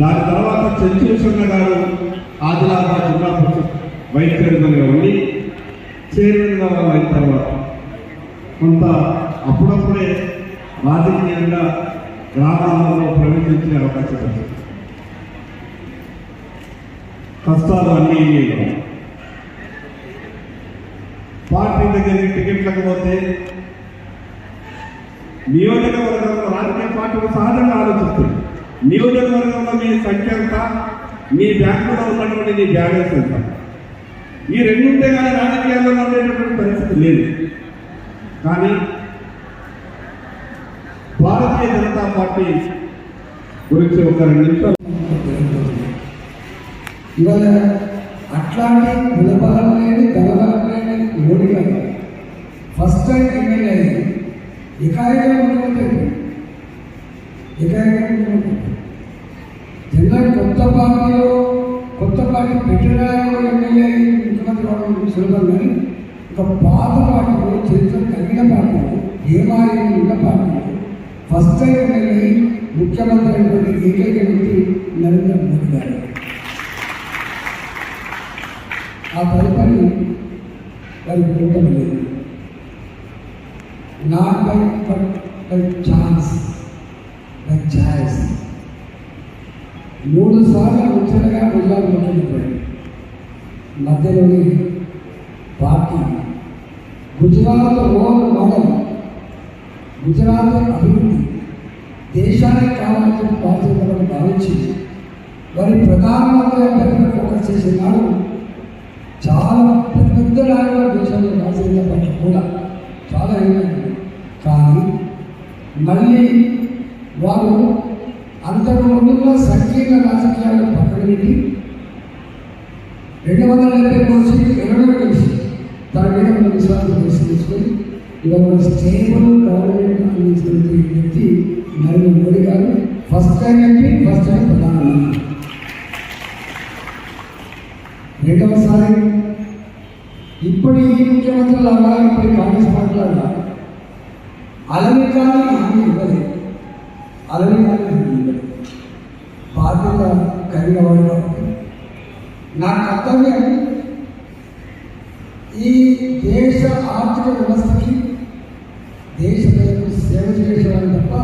దాని తర్వాత చంచూషణ గారు ఆదిలాబాద్ జిల్లా పరిషత్ వైస్ చైర్మన్గా ఉండి చైర్మన్గా అయిన తర్వాత కొంత అప్పుడప్పుడే రాజకీయంగా గ్రామాలలో ప్రవేశించే అవకాశం వచ్చింది కష్టాలు అన్నీ పార్టీ దగ్గరికి టికెట్లకు పోతే నియోజకవర్గంలో రాజకీయ పార్టీలు సహజంగా ఆలోచిస్తుంది నియోజకవర్గంలో మీ సంఖ్య ఎంత? మీ బ్యాంకులో ఉన్నటువంటి మీ బ్యాలెన్స్ ఎంత? ఈ రెండుంటే కానీ రాజకీయాల్లో ఉండేటటువంటి పరిస్థితి లేదు. కానీ భారతీయ జనతా పార్టీ గురించి ఒక రెండు నిమిషాలు ఇవాళ అట్లాంటి కులబలం లేని దళబలం లేని మోడీ ఫస్ట్ టైం ఎమ్మెల్యే అయింది ఏకాయిగా ముఖ్యమంత్రి జిల్లా కొత్త పార్టీలో కొత్త పార్టీ పెట్టడానికి ఎమ్మెల్యే ముఖ్యమంత్రి అవడం సులభం కానీ ఒక పాత పార్టీలో చరిత్ర కలిగిన పార్టీలు ఏమాయి ఉన్న పార్టీలు ఫస్ట్ టైం ఎమ్మెల్యే ముఖ్యమంత్రి అయినటువంటి ఏకైక వ్యక్తి నరేంద్ర మోదీ గారు. ఆ తదుపరి వారి కూటమి. లేదు నాపై ముఖ్యమంత్రి మధ్యలోని party Gujarat role model Gujarat అభివృద్ధి దేశానికి కావాల్సిన బాధ్యతలను భావించి వారి ప్రధానమంత్రి అభ్యర్థులు ఫోకస్ చేసే నాడు చాలా పెద్ద పెద్ద నాయకుల దేశంలో రాజకీయ పార్టీ కూడా చాలా అయినాయి కానీ మళ్ళీ వారు అంతకు ముందుగా సంకీర్ణ రాజకీయాలను పక్కన పెట్టి రెండు వందల డెబ్బై మూడు సీట్లు ఇరవై కలిసి తన మీద మన విశ్వాసం తీసుకొని ఇవాళ స్టేబుల్ గవర్నమెంట్ అందిస్తున్న వ్యక్తి Narendra Modi garu first time MP first time ప్రధానమంత్రి రెండవసారి ఇప్పుడు ఈ ముఖ్యమంత్రి లాగా ఇప్పుడు కాంగ్రెస్ పార్టీ లాగా కానీ హామీ ఇవ్వలేదు. అలవి హామీ ఇవ్వలేదు. బాధ్యత కలిగిన వాడు నా కర్తవ్యం ఈ దేశ ఆర్థిక వ్యవస్థకి దేశ ప్రజలకు సేవ చేసేవాడిని తప్ప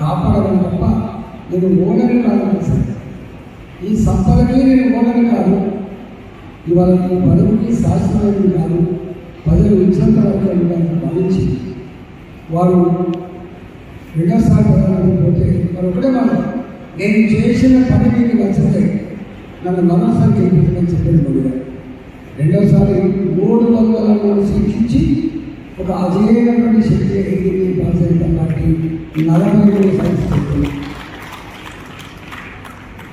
కాపాడడం తప్ప నేను ఓనని కాదు ఈ సంపదకి నేను ఓనని కాదు. ఇవాళ ఈ పదవికి శాశ్వతమైనది కాదు. ప్రజలు ఇచ్చినంత వరకు భావించి వారు రెండోసారి ప్రధాని పోతే వారు ఒకటే మాట నేను చేసిన పని మీకు నచ్చలేదు. నన్ను మనోసారి గెలిపించమని చెప్పాడు మోడీ గారు. రెండోసారి మూడు వందల మూడు శిక్షించి ఒక అజేయమైనటువంటి శక్తి ఎదిగింది భారతీయ జనతా పార్టీ నలభై మూడు సంవత్సరాలు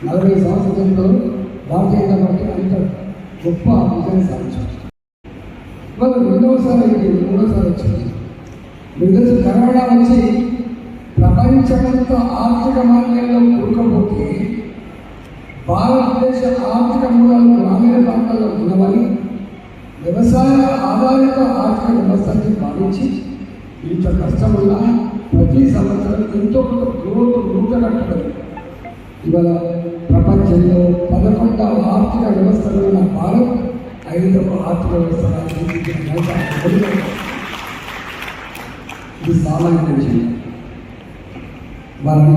నలభై సంవత్సరాలలో భారతీయ జనతా పార్టీ అంత గొప్ప విజయం సాధించారు. వాళ్ళు రెండవసారి అయితే మూడోసారి వచ్చింది. విదేశ కరోనా వచ్చి ప్రపంచమంతా ఆర్థిక మార్గంలో కూరుకపోతే భారతదేశ ఆర్థిక మూలాలు గ్రామీణ ప్రాంతాల్లో ఉన్నవని వ్యవసాయ ఆధారిత ఆర్థిక వ్యవస్థని భావించి ఇంత కష్టమున్నా ప్రతి సంవత్సరం ఎంతో కొంత గ్రోత్ నూతనట్టుబడి ఇవాళ ప్రపంచంలో పదకొండవ ఆర్థిక వ్యవస్థలో ఉన్న భారత్ ఐదవ ఆర్థిక వ్యవస్థగా ఇది సామాన్య విషయం. వారు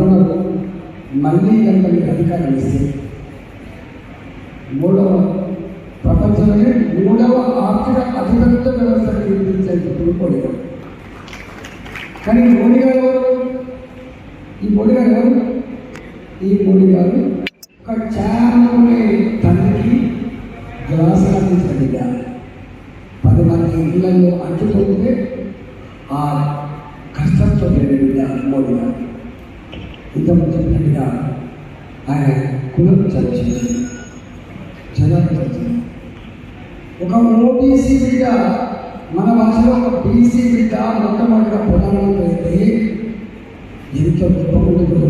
మళ్ళీ కనుక మీకు అధికారం ఇస్తే వ్యవస్థను నిర్మించేటప్పుడు మోడీ గారు కానీ మోడీ గారు ఈ మోడీ గారు ఈ మోడీ గారు ఒక చాలే తండ్రికి గ్లాస్ అందించిన పది మంది ఇళ్ళలో అంటుకుంటే ఆ కష్టంతో జరిగిన మోడీ గారు ఇంత చెప్పినట్టుగా ఆయన కులం చర్చింది జనాలు చర్చింది ఒక ఓబీసీ బిడ్డ మన భాషలో ఒక బీసీ బిడ్డ మొట్టమొదటిగా ప్రధానమంత్రి అయితే ఎంతో గొప్ప ఉంటుందో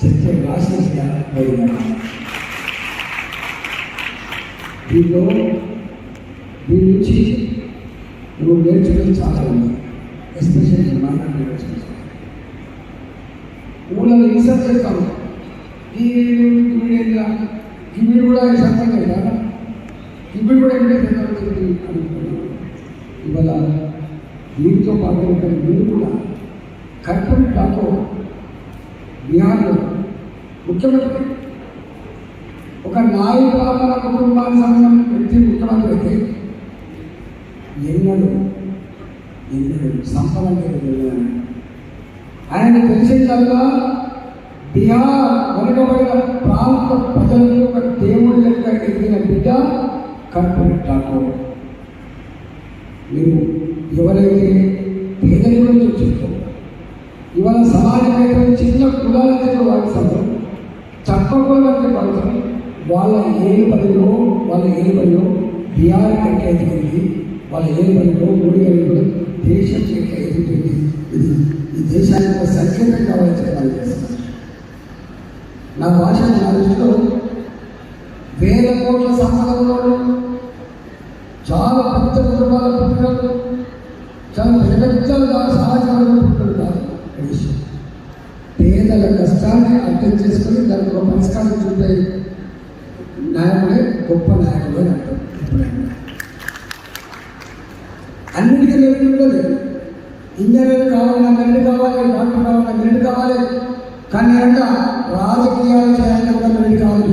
చెప్తే రాసిన మోడీ గారు దీనిలో దీని నుంచి నువ్వు నేర్చుకుని చాలా ఉంది. ఎస్పెషల్లీ మైనార్టీ నేర్చుకుంటాను ఊళ్ళో రీసెర్చ్ చేస్తాను ఈ గిమిడేగా గిమిడి కూడా శాతం కదా గిమిడి కూడా ఎక్కడే అనుకుంటున్నాను ఇవాళ దీంతో పాటు ఇక్కడ నేను కూడా కర్పూర్ టాకో బీహార్లో ముఖ్యమంత్రి ఒక నాయకుల కుటుంబాల కుటుంబానికి సంబంధించిన వ్యక్తి ముఖ్యమంత్రి అయితే ఎన్నడూ ఎన్నడూ సంపద వెళ్ళాను ఆయన తెలిసిందల్లా బీహార్ వెనుకబడిన ప్రాంత ప్రజలకు ఒక దేవుడి లెక్క ఎదిగిన బిడ్డ కర్పూర్ ఠాకూర్ మీరు ఎవరైతే పేదరికం నుంచి వచ్చారో ఇవాళ సమాజంలో చిన్న కులాల చెప్పి వాడుతారు చెప్పకూడదని వాడుతారు వాళ్ళ ఏ పదిలో వాళ్ళ ఏ పదిలో బీఆర్ ఎట్లా ఎదుగుతుంది వాళ్ళ ఏ పదిలో మూడు పనిలో దేశం ఎట్లా ఎదుగుతుంది ఇది ఈ దేశానికి ఒక సంకేతం కావాలని చెప్పాలి చేస్తాను నా భాష నా దృష్టిలో వేల కోట్ల సంపదలో అర్థం చేసుకుని దానికి ఒక పరిష్కారం చూపే నాయకుడే గొప్ప నాయకుడు అని అంటారు ఎప్పుడైనా. అన్నిటికీ లేదు. ఉండదు ఇంజనీర్ కావాలి నాకు రెండు కావాలి డాక్టర్ కావాలి నాకు రెండు కావాలి. కానీ అంట రాజకీయాలు చేయాలని ఒక రెండు కావాలి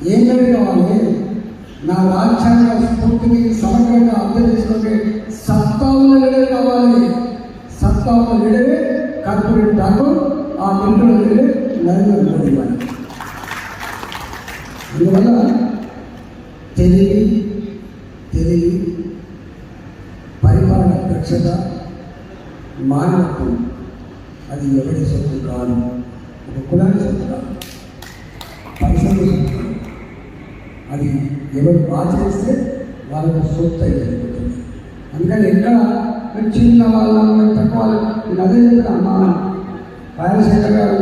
ఇది ఏం రెండు కావాలి? నా రాజ్యాంగ స్ఫూర్తిని సమగ్రంగా అర్థం చేసుకుంటే సత్తా ఉన్న లీడర్ కావాలి. సత్తా ఉన్న లీడరే కార్పొరేట్ డాక్టర్ ఆ లీడర్ లీడరే నరేంద్ర మోడీ గారు అందువల్ల తెలివి తెలివి పరిపాలన దక్షత మానవత్వం అది ఎవరి సొత్తు కాదు ఒక కులానికి సొత్తు కాదు పరిశ్రమ సొత్తు కాదు అది ఎవరు ఆచరిస్తే వాళ్ళకు సొత్తు అయిపోతుంది అందుకని ఎక్కడ మీరు చిన్న వాళ్ళ తక్కువ వాళ్ళు నేను అదే చెప్పిన మా రాజశేఖర్ గారు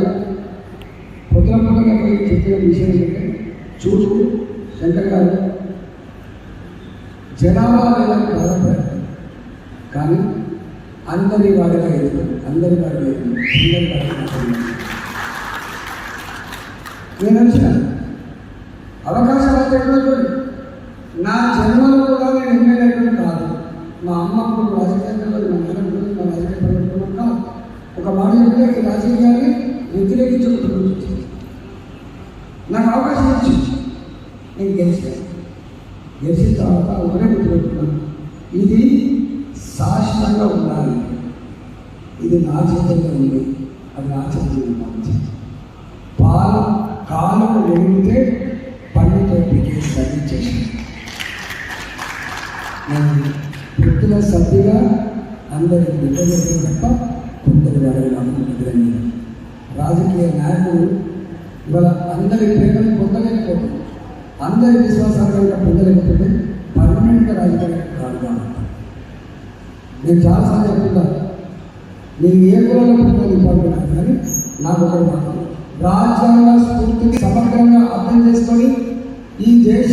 పొద్దున పొద్దున పోయి చెప్పిన విషయం ఏంటంటే చూడు శంకర్ గారు జనాభా లేదని బాధపడారు కానీ అందరి వాడిగా ఎదురు అందరి వాడిగా ఎదురు అందరి వాడిగా నేను వచ్చిన అవకాశం అయితే నా జన్మ కూడా నేను ఎమ్మెల్యే కాదు మా అమ్మకు రాజకీయాల్లో మా నాన్నకు మా రాజకీయ పరివర్తనం కాదు ఒక మాట చెప్తే ఈ రాజకీయాన్ని వ్యతిరేకించుకుంటున్నాను నాకు అవకాశం ఇచ్చింది నేను గెలిచాను గెలిచిన తర్వాత ఒకటే గుర్తుపెట్టుకున్నాను ఇది శాశ్వతంగా ఉండాలి ఇది నా చేతుల్లో ఉంది అది నా చేతుల్లో ఉంది పాల కాలం వెలిగితే పండుతో పీకేసి తగ్గించేసి నేను వృత్తుల సభ్యుగా అందరి నిద్రలేదు తప్ప కొందరు వాడని రాజకీయ నాయకులు ఇవాళ అందరి ప్రేమను పొందలేకపోతుంది అందరి విశ్వాసాలు పొందలేకపోతే పర్మనెంట్గా రాజకీయ కాదు కాబట్టి నేను చాలాసార్లు చెప్తున్నాను నేను ఏ కులంలో పుట్టిన కానీ నాకు ఒకటి రాజ్యాంగ స్ఫూర్తిని సమగ్రంగా అర్థం చేసుకొని ఈ దేశ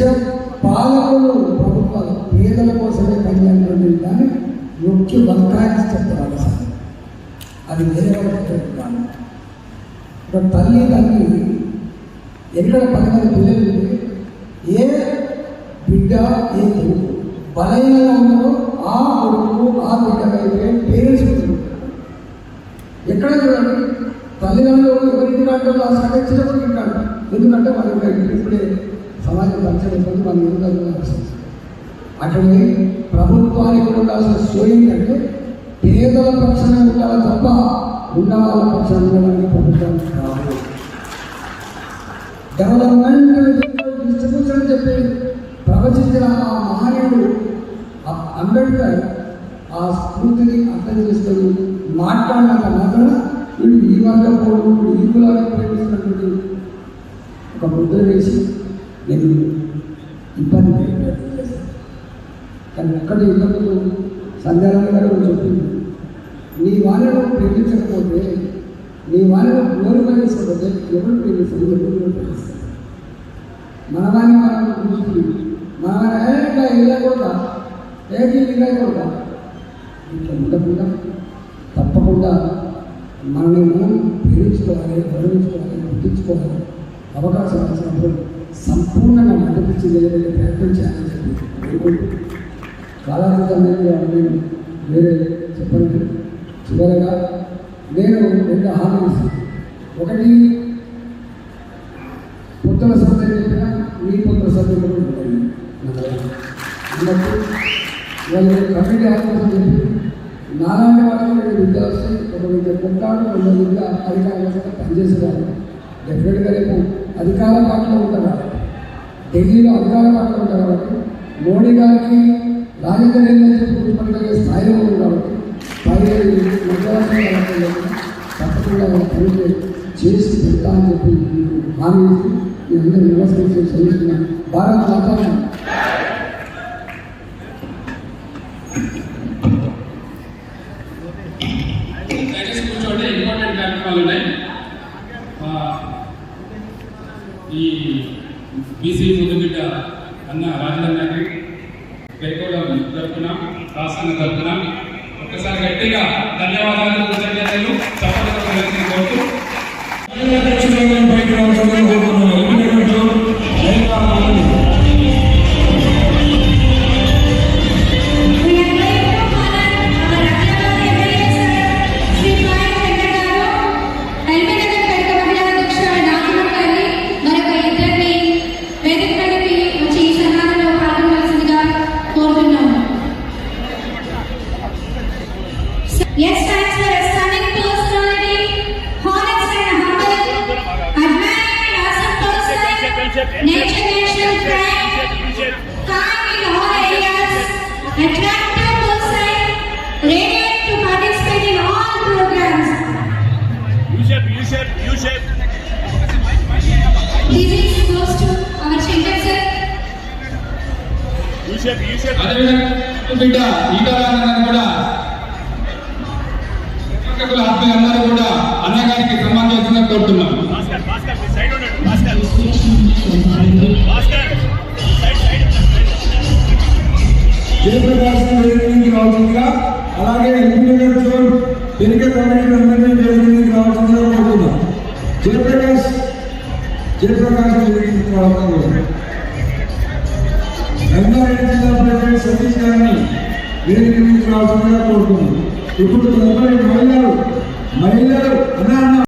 పాలకులు ప్రభుత్వాలు పేదల కోసమే పనిచేయాలని దాన్ని ముఖ్య వర్గానికి చెప్తారు అది వేరే చెప్తాను కాదు ఒక తల్లి తల్లి ఎక్కడ పది మంది పిల్లలు ఏ బిడ్డ ఏ బలైన బలహీనంగా ఉన్నారో ఆ కొడుకు ఆ బిడ్డ అయితే పేరెంట్స్ ఎక్కడ చూడండి? తల్లిదండ్రులు ఎవరికి కంటే ఆ సంరక్షణ ఇంటాడు ఎందుకంటే వాళ్ళకి ఇప్పుడే సమాజం పరిచయం వాళ్ళు ఎందుకు అట్లనే ప్రభుత్వానికి ఉండాల్సిన సోయం అంటే పేదల పక్షాన ఉండాలి తప్ప ఉన్న వాళ్ళ పక్షాన ఉండడానికి ప్రభుత్వం కాదు డెవలప్మెంట్ డిస్ట్రిబ్యూషన్ చెప్పి ప్రవచించిన ఆ మహనీయుడు అంబేద్కర్ ఆ స్ఫూర్తిని మాట్లాడినంత మాత్రాన వీడు ఈ వర్గ పోడు ఈ కులాన్ని ప్రేమిస్తున్నటువంటి ఒక ముద్ర వేసి నేను ఇబ్బంది పెట్టాను కానీ ఒక్కటి ఇంతకుముందు సంధ్యారాయణ గారు చెప్పింది. నీ వాళ్ళను ప్రేమించకపోతే నీ వాళ్ళను గ్లోరిఫై ఎవరు ప్రేమిస్తారు? ఎవరు ప్రేమిస్తారు? వాళ్ళని మనం చూసి మన వారి ఇలా కూడా ఏ ఏకి కూడా ఇట్లా ఉండకుండా తప్పకుండా మనల్ని మనం ప్రేమించుకోవాలి గౌరవించుకోవాలి గుర్తించుకోవాలి అవకాశం వచ్చినప్పుడు సంపూర్ణంగా నడిపించి వెళ్ళే ప్రయత్నం చేయాలని చెప్పి కోరుకుంటూ కాలాతీతం నేను వేరే చెప్పండి. చివరగా నేను రెండు హామీలు ఒకటి పుత్రుల సంఖ్య చెప్పిన మీ పుత్ర సంఖ్య కూడా ఉంటుంది అన్నప్పుడు వాళ్ళు కమిటీ ఆఫీసర్ చెప్పి నారాయణ వాళ్ళకి రెండు విద్యలు వస్తాయి ఒక విద్య పుట్టాడు రెండు విద్య వ్యవస్థ పనిచేసేవాళ్ళు డెఫినెట్గా రేపు అధికార పార్టీలో ఉంటారు ఢిల్లీలో అధికార పార్టీలో ఉంటారు కాబట్టి మోడీ గారికి రాజకీయ నిర్ణయం చెప్పి గుర్తుపట్టగలిగే స్థాయిలో ఉంది కాబట్టి పదిహేడు మధ్యవర్తి తప్పకుండా వాళ్ళ పనులు చేసి పెడతా అని చెప్పి హామీ ఇస్తూ నేను అందరూ నమస్కరించి చదువుతున్నాను భారత్ మాత్రం బీసీ ముద్దుబిడ్డ అన్న రాజధాని గారికి తరఫున తరపున తరఫున ఒక్కసారి గట్టిగా ధన్యవాదాలు కృతజ్ఞతలు చప్పట్లు కోరుతూ. పైకి To our Shankar sir. U-shape, U-shape. అదేవిధంగా బిడ్డ ఈటలాలని కూడా ప్రేక్షకుల ఆత్మీయులందరూ కూడా అన్నగారికి సన్మానం చేస్తున్నట్టు కోరుతున్నాం Bhaskar, మీ side ఉండండి. Bhaskar. Side, side, side. Jayaprakash రావాల్సిందిగా అలాగే ఇంజనీర్ జోన్ వెనుక కమిటీ జరిగింది వేదికకి రావాల్సిందిగా కోరుతున్నాం జయప్రకాశ్ జయప్రకాశ్ వేదికకి రావాలని రంగారెడ్డి జిల్లా ప్రెసిడెంట్ సతీష్ గారిని వేదిక నుంచి రావాల్సిందిగా కోరుతున్నాం ఇప్పుడు తదుపరి మహిళలు మహిళలు అన్నా అన్న